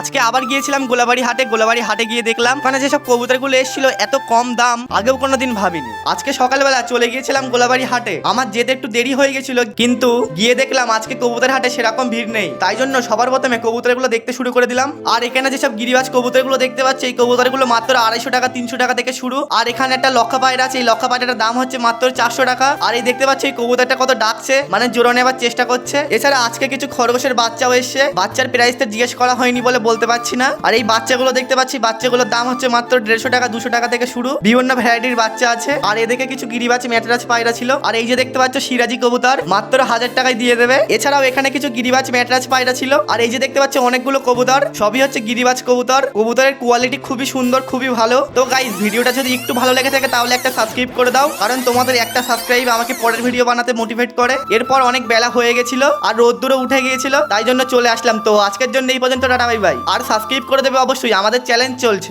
আজকে আবার গিয়েছিলাম গোলাবাড়ি হাটে গোলাবাড়ি হাটে গিয়ে দেখলাম, ওখানে যেসব কবুতরগুলো এসেছিল, এত কম দাম, আগেও কোনোদিন ভাবিনি। আজকে সকালবেলা চলে গিয়েছিলাম গোলাবাড়ি হাটে। আমার যেতে একটু দেরি হয়ে গেছিল, কিন্তু গিয়ে দেখলাম আজকে কবুতর হাটে সেরকম ভিড় নেই। তাই জন্য সবার প্রথমে কবুতরগুলো দেখতে শুরু করে দিলাম। আর এখানে যেসব গিরিবাজ কবুতরগুলো দেখতে পাচ্ছি, এই কবুতরগুলো মাত্র আড়াইশো টাকা, তিনশো টাকা থেকে শুরু। আর এখানে একটা লক্ষা পায়রা আছে, এই লক্ষা পায়রাটার দাম হচ্ছে মাত্র চারশো টাকা। আর এই দেখতে পাচ্ছি, এই কবুতরটা কত ডাকছে মানে জোরে নেবার চেষ্টা করছে। এছাড়া আজকে কিছু খরগোশের বাচ্চাও এসছে। বাচ্চার প্রাইসটা জিজ্ঞেস করা হয়নি বলে বলতে পারছি না। আর এই বাচ্চাগুলো দেখতে পাচ্ছি, বাচ্চাগুলোর দাম হচ্ছে মাত্র দেড়শো টাকা, দুশো টাকা থেকে শুরু। বিভিন্ন ভ্যারাইটির বাচ্চা আছে। আর এদিকে কিছু গিরিবাজ ম্যাটরাজ পায়রা ছিল। আর এই যে দেখতে পাচ্ছ, সিরাজি কবুতর, মাত্র হাজার টাকায় দিয়ে দেবে। এছাড়াও এখানে কিছু গিরিবাজ ম্যাটরাজ পায়রা ছিল। আর এই যে দেখতে পাচ্ছ, অনেকগুলো কবুতর। সবই হচ্ছে গিরিবাজ কবুতর। কবুতরের কোয়ালিটি খুবই সুন্দর, খুবই ভালো। তো গাইজ ভিডিওটা যদি একটু ভালো লেগে থাকে, তাহলে একটা সাবস্ক্রাইব করে দাও। কারণ তোমাদের একটা সাবস্ক্রাইব আমাকে পরের ভিডিও বানাতে মোটিভেট করে। এরপর অনেক বেলা হয়ে গেছিল, আর রোদ্দুরও উঠে গিয়েছিল। তাই জন্য চলে আসলাম। তো আজকের জন্য এই পর্যন্ত, টাটা বাই বাই আর সাবস্ক্রাইব করে দেবে অবশ্যই। আমাদের চ্যালেঞ্জ চলছে।